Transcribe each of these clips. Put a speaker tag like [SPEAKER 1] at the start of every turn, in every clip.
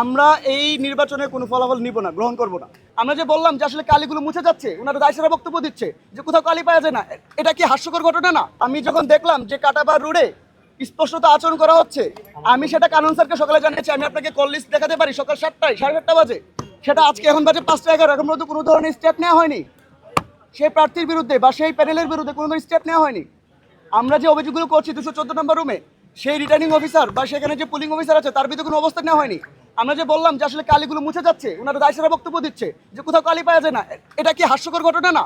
[SPEAKER 1] আমরা এই নির্বাচনে কোনো ফলাফল নিব না, গ্রহণ করব না। আমরা যে বললাম যে আসলে কালিগুলো মুছে যাচ্ছে ওনারা দায়সারা বক্তব্য দিচ্ছে যে কোথাও কালি পাওয়া যায় না। এটা কি হাস্যকর ঘটনা না? আমি যখন দেখলাম যে কাটাবার রোডে স্পষ্টতা আচরণ করা হচ্ছে, আমি সেটা কানুন স্যারকে সকালে জানিয়েছি, আমি আপনাকে কল লিস্ট দেখাতে পারি সকাল সাতটায়, সাড়ে সাতটা বাজে। সেটা আজকে এখন বাজে পাঁচটা এগারো, এখন পর্যন্ত কোনো ধরনের স্টেপ নেওয়া হয়নি। সেই প্রার্থীর বিরুদ্ধে বা সেই প্যানেলের বিরুদ্ধে কোনো ধরনের স্টেপ নেওয়া হয়নি। আমরা যে অভিযোগগুলো করছি দুশো চোদ্দ নম্বর রুমে সেই রিটার্নিং অফিসার বা সেখানে যে পুলিং অফিসার আছে, তার বিরুদ্ধে কোনো অবস্থা নেওয়া হয়নি। আমরা যে বললাম যে আসলে কালিগুলো মুছে যাচ্ছে ওনারা দায়সারা বক্তব্য দিচ্ছে যে কোথাও কালি পাওয়া যায় না। এটা কি হাস্যকর ঘটনা না?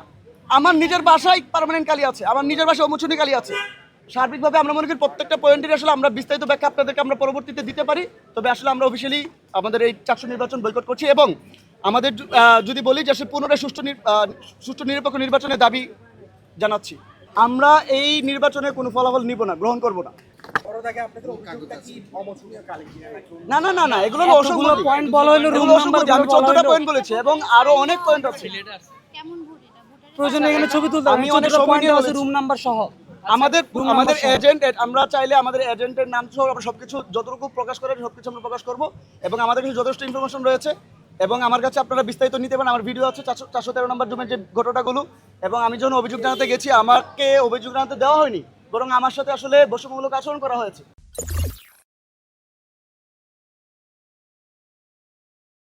[SPEAKER 1] আমার নিজের বাসায় পার্মানেন্ট কালি আছে, আমার নিজের বাসায় অমোচনী কালি আছে। সার্বিকভাবে আমরা মনে করি প্রত্যেকটা পয়েন্টের আসলে আমরা বিস্তারিত ব্যাখ্যা আপনাদেরকে আমরা পরবর্তীতে দিতে পারি। তবে আসলে আমরা অফিসিয়ালি আমাদের এই চারশো নির্বাচন বৈকট করছি এবং আমাদের যদি বলি যে আসলে পুনরায় সুষ্ঠু সুষ্ঠু নিরপেক্ষ নির্বাচনের দাবি জানাচ্ছি। আমরা এই নির্বাচনে কোনো ফলাফল নিব না, গ্রহণ করব না। না না না না এগুলো অসংগতি।
[SPEAKER 2] point বলা হলো, number
[SPEAKER 1] অসংগতি। আমি
[SPEAKER 2] বলা
[SPEAKER 1] চোদ্দটা
[SPEAKER 2] হলো।
[SPEAKER 1] পয়েন্ট বলেছি এবং আরও অনেক পয়েন্ট আছে।
[SPEAKER 3] কেমন ভোট
[SPEAKER 2] প্রয়োজনে এখানে ছবি তুলতে
[SPEAKER 1] আমি অনেক সময় নিয়ে
[SPEAKER 2] আছে রুম নাম্বার সহ।
[SPEAKER 1] আমাদের আমাদের এজেন্ট আমরা চাইলে আমাদের এজেন্টের নাম সহ আমরা সবকিছু যতটুকু প্রকাশ করার সবকিছু আমরা প্রকাশ করব এবং আমাদের কাছে যথেষ্ট ইনফরমেশন রয়েছে এবং আমার কাছে আপনারা বিস্তারিত নিতে পারেন। আমার ভিডিও আছে চারশো চারশো তেরো নম্বর জুমের যে ঘটনাগুলো এবং আমি যখন অভিযোগ জানাতে গেছি আমাকে অভিযোগ জানাতে দেওয়া হয়নি। বরং আমার সাথে আসলে বৈষম্যমূলক আচরণ করা হয়েছে।